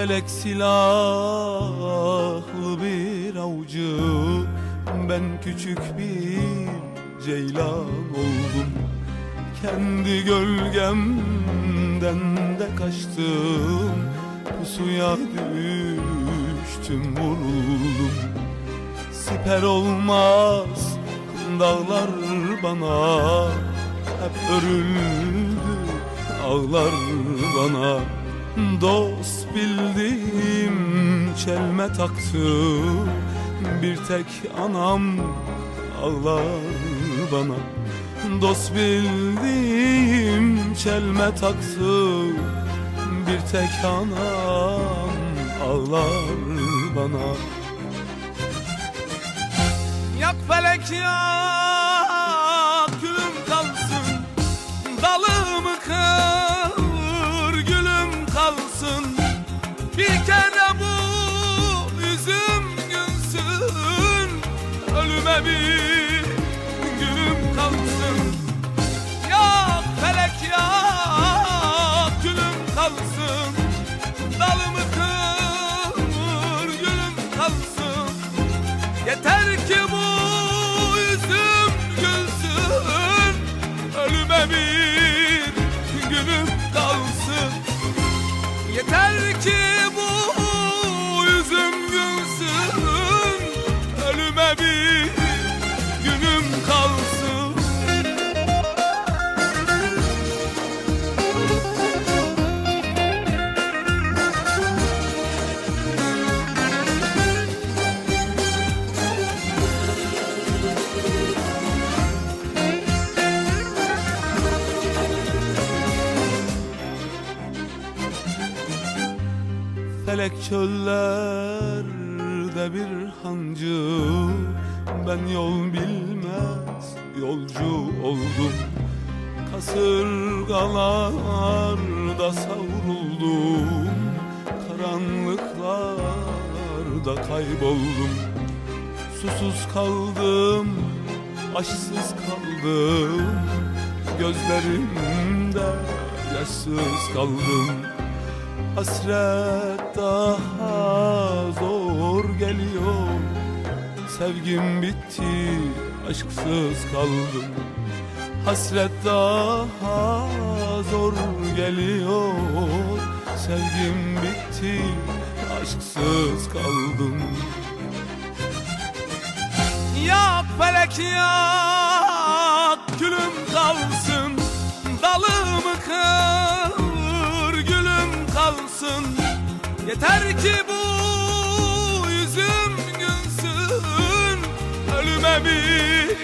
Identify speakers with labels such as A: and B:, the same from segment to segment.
A: Felek silahlı bir avcı. Ben küçük bir ceylan oldum. Kendi gölgemden de kaçtım. Pusuya düştüm vuruldum. Siper olmaz dağlar bana. Hep örüldü ağlar bana Dost bildiğim çelme taktı. Bir tek anam ağlar bana. Dost bildiğim çelme taktı. Bir tek anam ağlar bana. Yak felek yak Ölüme bir gülüm kalsın. Yak felek yak gülüm kalsın. Dalımı kır gülüm kalsın. Yeter Felek çöllerde bir hancı. Ben yol bilmez yolcu oldum. Kasırgalarda savruldum. Karanlıklarda kayboldum. Susuz kaldım, aşsız kaldım. Gözlerimde yaşsız kaldım Hasret daha zor geliyor. Sevgim bitti aşksız kaldım. Hasret daha zor geliyor. Sevgim bitti aşksız kaldım. Yak felek yak gülüm kalsın. Dalımı kır kalsın Yeter ki bu yüzüm gülsün Ölüme bir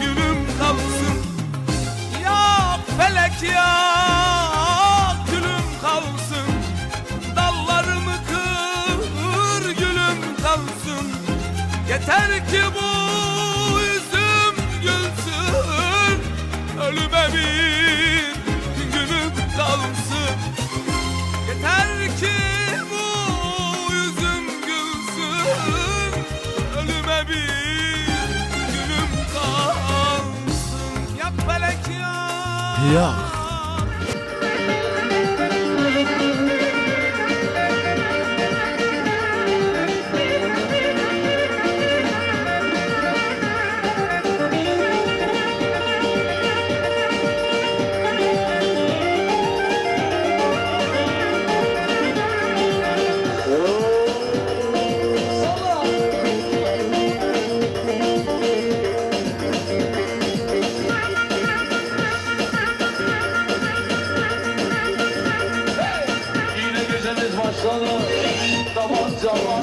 A: gülüm kalsın. Yak felek yak gülüm kalsın. Dallarımı kır gülüm kalsın. Yeter ki bu yüzüm gülsün Ölüme bir yak
B: Zaman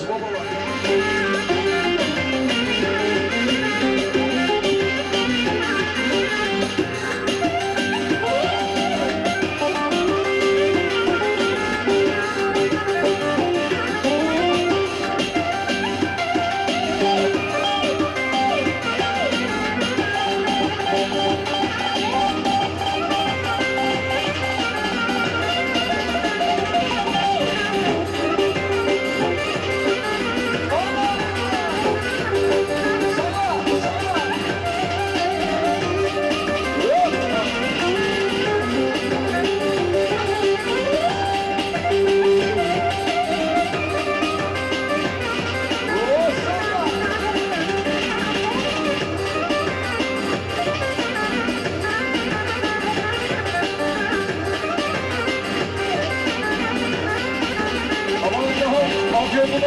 B: is Bubba Rice.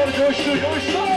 B: Mafyalılar coştu, coştu.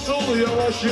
B: Usul yavaş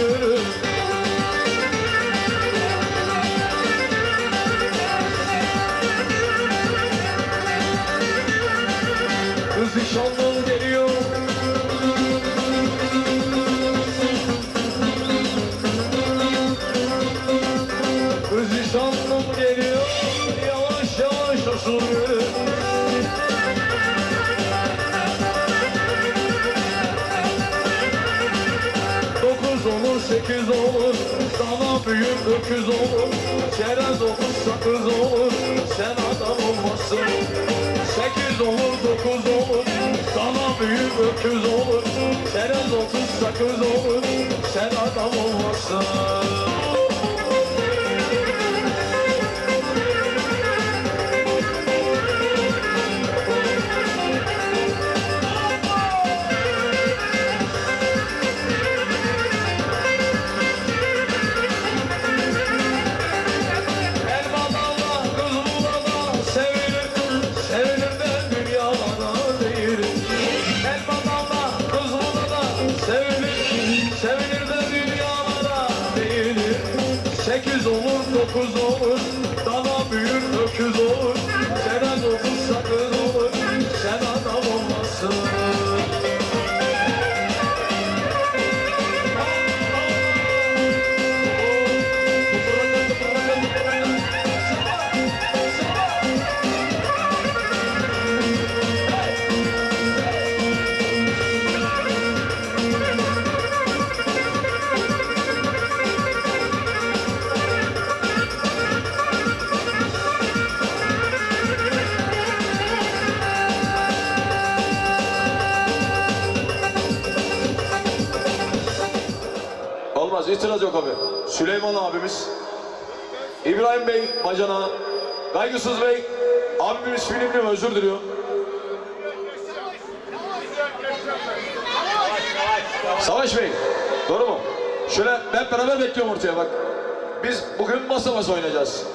B: sekiz olur Sana büyük öküz olur. Çerez olur, sakız olur. Sen adam olmazsın. Sekiz olur, dokuz olur. Sana büyük öküz olur. Çerez olur, sakız olur. Sen adam olmazsın Yok abi. Süleyman abimiz, İbrahim Bey bacana, Kaygısız Bey, abimiz filmli özür diliyor. Savaş Bey, doğru mu? Şöyle hep beraber bekliyorum ortaya bak. Biz bugün masa masa oynayacağız.